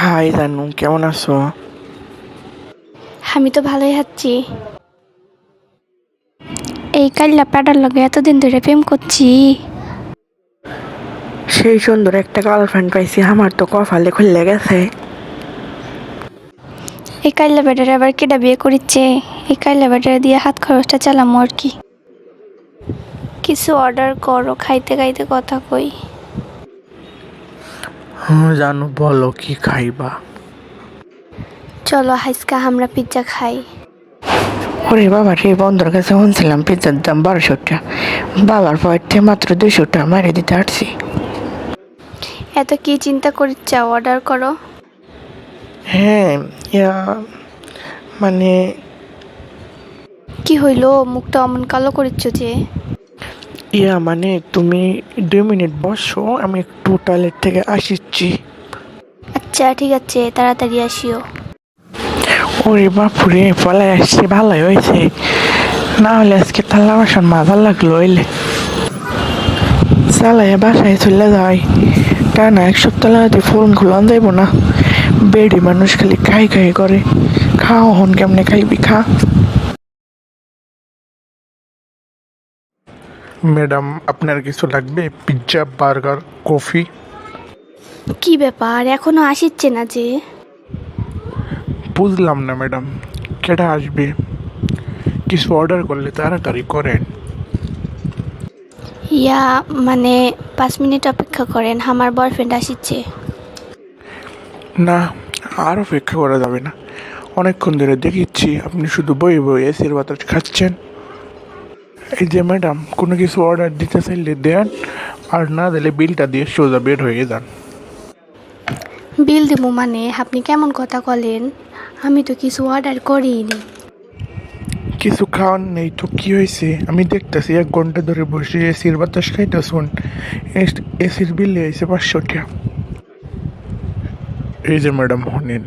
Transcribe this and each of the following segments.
High জানু কেমন আছো? আমি তো ভালোই হাঁটছি এই কাল্লা প্যাডার লগে এতদিন ধরে প্রেম করছি। সেই সুন্দর একটা গার্লফ্রেন্ড পাইছি আমার তো কপালে খুলে গেছে। এই কাল্লা প্যাডার আবার কেডা বিয়ে করিচ্ছে? এই কাল্লা প্যাডার দিয়ে হাত খরচটা চালামো আর কি। কিছু অর্ডার করো খাইতে খাইতে কথা কই। হ্যাঁ জানু বলো কি খাইবা? চলো হাইসকা আমরা পিৎজা খাই। ওরে বাবা রে বন্ধুর কাছে শুনছিলাম পিৎজার দাম বারোশো টাকা বাবার পয়েন্টে মাত্র দুশো টাকা মারে দিতে পারছি। এত কি চিন্তা করিচ্ছা অর্ডার করো। হ্যাঁ ইয়া মানে কি হইল মুখটা অমন কালো করিচ্ছ যে? ইয়া মানে তুমি দুই মিনিট বসো আমি একটু টয়লেট থেকে আসিচ্ছি। আচ্ছা ঠিক আছে তাড়াতাড়ি আসিও। ওরে বাপুরে পলাই আসছে ভালোই হয়েছে। না হলে আজকে থালা বাসন মাথা লাগল হইলে। চালাইয়া বাসায় চলে যাই। তা না এক সপ্তাহ লাগাতে ফোন খুলান যাইব না। বেড়ি মানুষ খালি খাই খাই করে। খাও হন কেমনে খাইবি খা। ম্যাডাম আপনার কিছু লাগবে? Pizza burger coffee? কি ব্যাপার? এখনও আসিচ্ছে না যে। বুঝলাম না ম্যাডাম। কেটা আসবে? কিছু অর্ডার করলে তাড়াতাড়ি করেন। ইয়া মানে পাঁচ মিনিট অপেক্ষা করেন আমার বয়ফ্রেন্ড আসিচ্ছে। না আর অপেক্ষা করা যাবে না। অনেকক্ষণ ধরে দেখিচ্ছি আপনি শুধু বই বই এসির বাতাস খাচ্ছেন। এই যে ম্যাডাম কোনো কিছু অর্ডার দিতে চাইলে দেন আর না দিলে বিলটা দিয়ে সোজা বের হয়ে যান। বিল দিব মানে? আপনি কেমন কথা বলেন? আমি তো কিছু অর্ডার করিনি। কিছু খাওয়ার নেই তো কি হয়েছে? আমি দেখতেছি এক ঘণ্টা ধরে বসে এসির বাতাস খাইতে খাইতেছুন এসির বিল হয়েছে পাঁচশো টাকা। এই যে ম্যাডাম হনেন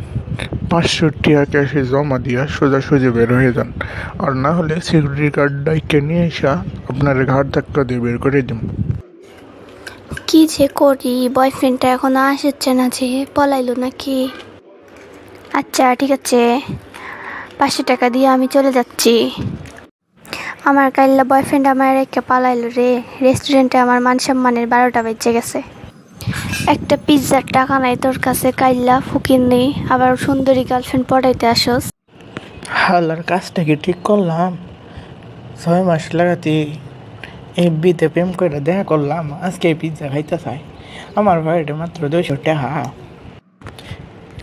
পাঁচশো টাকা ক্যাশে জমা দিয়া সোজা সোজা বের হয়ে যান। আর না হলে সিকিউরিটি গার্ড নিয়ে এসা আপনার ঘাট ধাক্কা দিয়ে বের করে দিন। কি যে করি বয়ফ্রেন্ডটা এখন আসছে না যে, পলাইলো নাকি? আচ্ছা ঠিক আছে, পাঁচশো টাকা দিয়ে আমি চলে যাচ্ছি। আমার কাইল্লা বয়ফ্রেন্ড আমার একটা পালাইলো রে রেস্টুরেন্টে আমার মান সম্মানের বারোটা বেজে গেছে। একটা পিৎজার টাকা নাই তোর কাছে কাইল্লা ফুকিন নেই আবার সুন্দরী গার্লফ্রেন্ড পড়াইতে আসোস। হালার কাজটা কি ঠিক করলাম? ছয় মাস লাগাতে এই বিতে প্রেম করে দেখা করলাম, আজকে পিৎজা খাইতে চাই। আমার ভাইটা মাত্র দুইশো টাকা।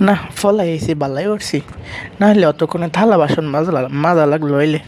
না ফলাই এসে বালাই উঠছি। নাহলে অতক্ষণে থালা বাসন মাজা মাজা লাগল হইলে।